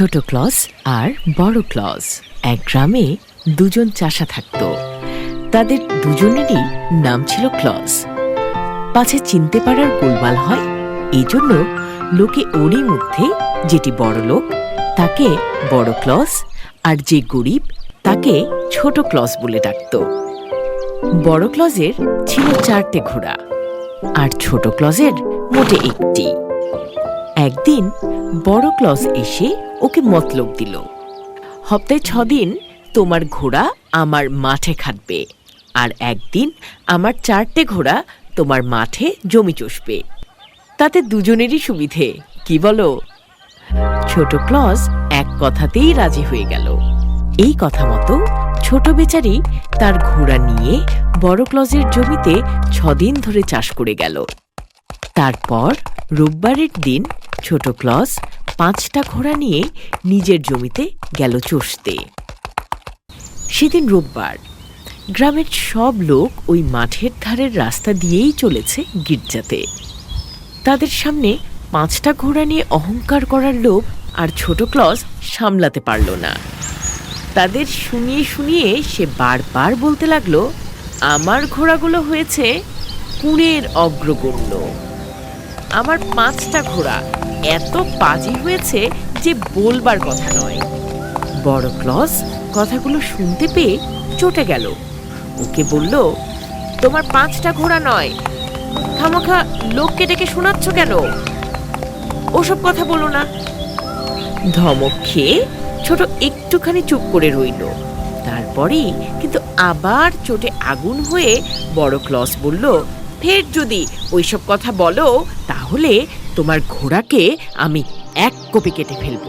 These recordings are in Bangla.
ছোট ক্লস আর বড় ক্লস। এক গ্রামে দুজন চাষা থাকত। তাদের দুজনেরই নাম ছিল ক্লস। পাছে চিনতে পারার গোলমাল হয় এই জন্য লোকে ওরই মধ্যে যেটি বড় লোক, তাকে বড় ক্লস আর যে গরিব, তাকে ছোট ক্লস বলে ডাকত। বড় ক্লজের ছিল চারটে ঘোড়া আর ছোট ক্লজের মোটে একটি। একদিন বড় ক্লস এসে ওকে মতলব দিল। হপ্তায় ছদিন তোমার ঘোড়া আমার মাঠে খাটবে আর একদিন আমার চারটে ঘোড়া তোমার মাঠে জমি চষবে। তাতে দুজনেরই সুবিধে, কি বলো? ছোট ক্লস এক কথাতেই রাজি হয়ে গেল। এই কথা মতো ছোট বেচারি তার ঘোড়া নিয়ে বড় ক্লজের জমিতে ছদিন ধরে চাষ করে গেল। তারপর রোববারের দিন ছোট ক্লস পাঁচটা ঘোড়া নিয়ে নিজের জমিতে গেল চষতে। সেদিন রোববার, গ্রামের সব লোক ওই মাঠের ধারের রাস্তা দিয়েই চলেছে গির্জাতে। তাদের সামনে পাঁচটা ঘোড়া নিয়ে অহংকার করার লোভ আর ছোট ক্লস সামলাতে পারল না। তাদের শুনিয়ে শুনিয়ে সে বারবার বলতে লাগল, আমার ঘোড়াগুলো হয়েছে কুঁড়ের অগ্রগণ্য। আমার পাঁচটা ঘোড়া। এত পাজি হয়েছে যে বলবার কথা নয়। বড় ক্লস কথাগুলো শুনতে পেয়ে চটে গেল। ওকে বলল, তোমার পাঁচটা ঘোড়া নয়। খামাখা, লোককে ডেকে শোনাচ্ছ কেন? ওসব কথা বলো না। ধমক খেয়ে ছোট একটুখানি চুপ করে রইল। তারপরেই কিন্তু আবার চোটে আগুন হয়ে বড় ক্লস বলল ফের যদি ওইসব কথা বলো, তাহলে তোমার ঘোড়াকে আমি এক কপি কেটে ফেলব।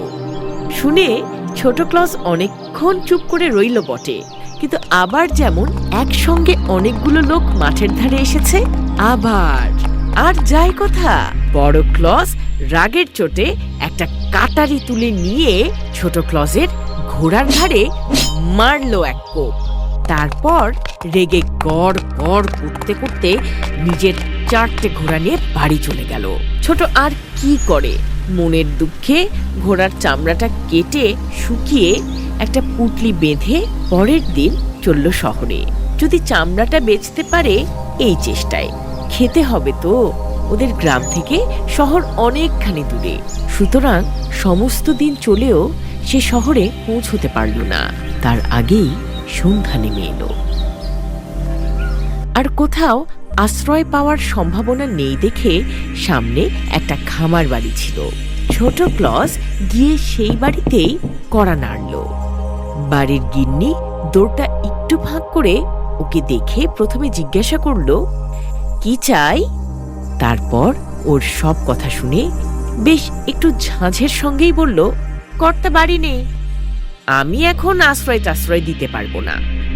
শুনে ছোট ক্লস অনেকক্ষণ চুপ করে রইল বটে। কিন্তু আবার যেমন একসঙ্গে অনেকগুলো লোক মাঠের ধারে এসেছে, আবার আর যাই কথা, বড় ক্লস রাগের চোটে একটা কাটারি তুলে নিয়ে ছোট ক্লসের ঘোড়ার ধারে মারলো এক কোপ। তারপর রেগে গড় গড় করতে করতে নিজের চারটে ঘোড়া নিয়ে বাড়ি চলে গেল। ছোট আর কি করে? মনের দুঃখে ঘোড়ার চামড়াটা কেটে শুকিয়ে একটা পুটলি বেঁধে পরের দিন চলল শহরে। যদি চামড়াটা বেচতে পারে, এই চেষ্টায়। খেতে হবে তো। ওদের গ্রাম থেকে শহর অনেকখানি দূরে। সুতরাং সমস্ত দিন চলেও সে শহরে পৌঁছতে পারল না। তার আগেই সন্ধ্যা নেমে এলো। আর কোথাও আশ্রয় পাওয়ার সম্ভাবনা নেই দেখে সামনে একটা খামার বাড়ি ছিল। ছোট ক্লস গিয়ে সেই বাড়িতেই কড়া নাড়ল। বাড়ির গিন্নি দৌড়টা একটু ফাঁক করে ওকে দেখে প্রথমে জিজ্ঞাসা করল, কি চাই? তারপর ওর সব কথা শুনে বেশ একটু ঝাঁঝের সঙ্গেই বলল, কর্তা বাড়ি নেই। আমি এখন আশ্রয় টাশ্রয় দিতে পারব না।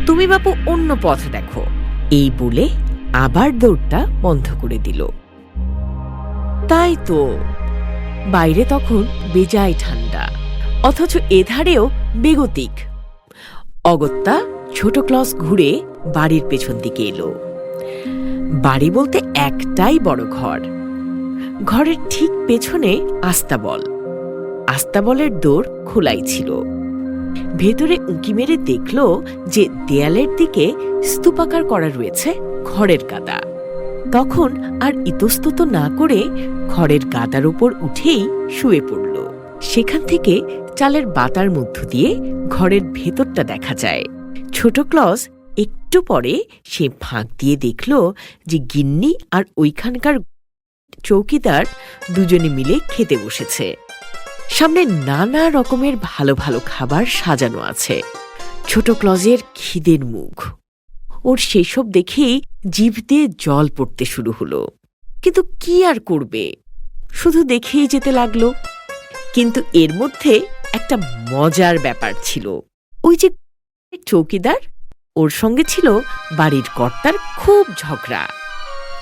তুমি বাপু অন্য পথ দেখো। এই বলে আবার দৌড়টা বন্ধ করে দিল। তাই তো। বাইরে তখন বেজায় ঠান্ডা। অথচ এধারেও বেগতিক। অগত্যা ছোট ক্লস ঘুরে বাড়ির পেছন দিকে এলো। বাড়ি বলতে একটাই বড় ঘর। ঘরের ঠিক পেছনে আস্তাবল। আস্তাবলের দৌড় খোলাই ছিল। ভেতরে উঁকি মেরে দেখল যে দেয়ালের দিকে স্তূপাকার করা রয়েছে খড়ের গাদা। তখন আর ইতস্তত না করে খড়ের গাদার উপর উঠেই শুয়ে পড়ল। সেখান থেকে চালের বাতার মধ্য দিয়ে ঘরের ভেতরটা দেখা যায়। ছোট ক্লস একটু পরে সে ফাঁক দিয়ে দেখল যে গিন্নি আর ওইখানকার চৌকিদার দুজনে মিলে খেতে বসেছে। সামনে নানা রকমের ভালো ভালো খাবার সাজানো আছে। ছোট ক্লজের খিদের মুখ। ওর সেসব দেখেই জিভ দিয়ে জল পড়তে শুরু হলো। কিন্তু কি আর করবে? শুধু দেখেই যেতে লাগল। কিন্তু এর মধ্যে একটা মজার ব্যাপার ছিল। ওই যে চৌকিদার, ওর সঙ্গে ছিল বাড়ির কর্তার খুব ঝগড়া।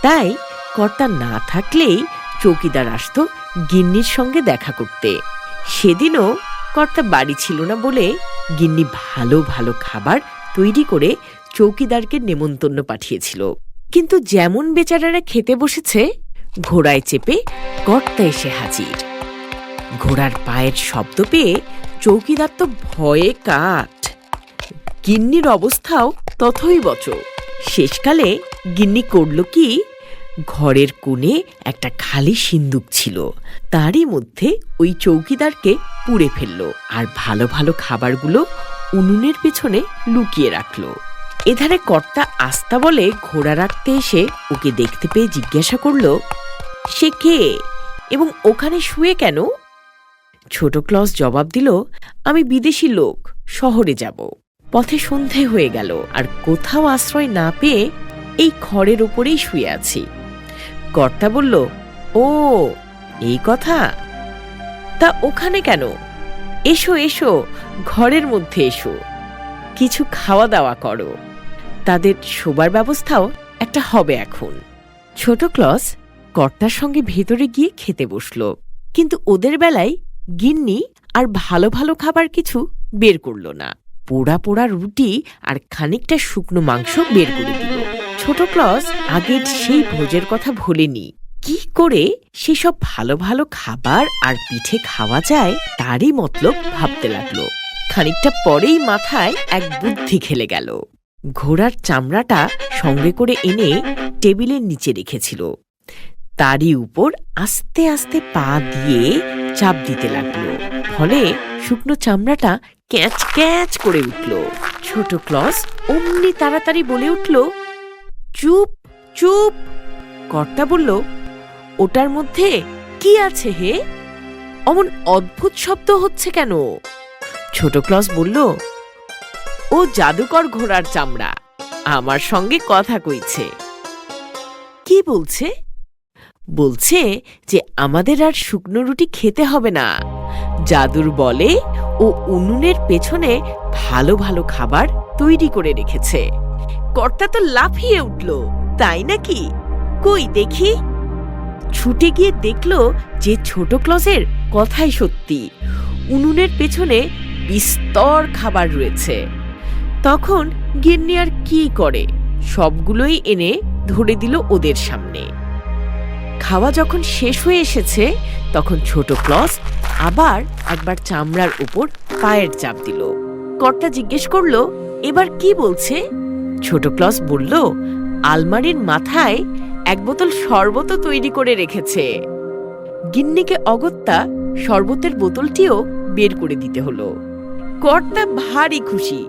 তাই কর্তা না থাকলেই চৌকিদার আসতো গিন্নির সঙ্গে দেখা করতে। সেদিনও কর্তা বাড়ি ছিল না বলে গিন্নি ভালো ভালো খাবার তৈরি করে চৌকিদারকে নেমন্তন্ন পাঠিয়েছিল। কিন্তু যেমন বেচারারা খেতে বসেছে, ঘোড়ায় চেপে কর্তা এসে হাজির। ঘোড়ার পায়ের শব্দ পেয়ে চৌকিদার তো ভয়ে কাঠ। গিন্নির অবস্থাও তথই বচ শেষকালে গিন্নি করল কি ঘরের কোণে একটা খালি সিন্দুক ছিল। তারই মধ্যে ওই চৌকিদারকে পুড়ে ফেলল আর ভালো ভালো খাবারগুলো উনুনের পেছনে লুকিয়ে রাখল। এধারে কর্তা আস্তা বলে ঘোড়া রাখতে এসে ওকে দেখতে পেয়ে জিজ্ঞাসা করল, সে কে? এবং ওখানে শুয়ে কেন? ছোট ক্লস জবাব দিল, আমি বিদেশি লোক, শহরে যাব। পথে সন্ধে হয়ে গেল আর কোথাও আশ্রয় না পেয়ে এই খড়ের ওপরেই শুয়ে আছি। কর্তা বলল, ও, এই কথা? তা ওখানে কেন? এসো এসো, ঘরের মধ্যে এসো। কিছু খাওয়া দাওয়া করো। তাদের শোবার ব্যবস্থাও একটা হবে এখন। ছোট ক্লস কর্তার সঙ্গে ভেতরে গিয়ে খেতে বসল। কিন্তু ওদের বেলায় গিন্নি আর ভালো ভালো খাবার কিছু বের করল না। পোড়া পোড়া রুটি আর খানিকটা শুকনো মাংস বের করে দিল। ছোট ক্লস আগের সেই ভোজের কথা ভোলেনি। কি করে সেসব ভালো ভালো খাবার আর পিঠে খাওয়া যায় তারই মতলব ভাবতে লাগল। খানিকটা পরেই মাথায় এক বুদ্ধি খেলে গেল। ঘোড়ার চামড়াটা সঙ্গে করে এনে টেবিলের নিচে রেখেছিল। তারই উপর আস্তে আস্তে পা দিয়ে চাপ দিতে লাগল। ফলে শুকনো চামড়াটা ক্যাচ ক্যাচ করে উঠল। ছোট ক্লস অমনি তাড়াতাড়ি বলে উঠল চুপ চুপ। কর্তা বলল, ওটার মধ্যে কি আছে হে? অমন অদ্ভুত শব্দ হচ্ছে কেন? ছোট ক্লস বলল, ও জাদুকর ঘোড়ার চামড়া। আমার সঙ্গে কথা কইছে। কি বলছে? বলছে যে আমাদের আর শুকনো রুটি খেতে হবে না। জাদুর বলে ও উনুনের পেছনে ভালো ভালো খাবার তৈরি করে রেখেছে। কর্তা তো লাফিয়ে উঠল। তাই নাকি? কই দেখি? ছুটে গিয়ে দেখল যে ছোট ক্লসের কথাই সত্যি। উনুনের পেছনে বিস্তর খাবার রয়েছে। তখন গিন্নি আর কি করে? সবগুলোই এনে ধরে দিল ওদের সামনে। খাওয়া যখন শেষ হয়ে এসেছে, তখন ছোট ক্লস আবার একবার চামড়ার উপর পায়ের চাপ দিল। কর্তা জিজ্ঞেস করল, এবার কি বলছে? ছোট ক্লস বলল, আলমারির মাথায় এক বোতল শরবত তৈরি করে রেখেছে। গিন্নিকে অগত্যা শরবতের বোতলটিও বের করে দিতে হলো। কর্তা ভারী খুশি।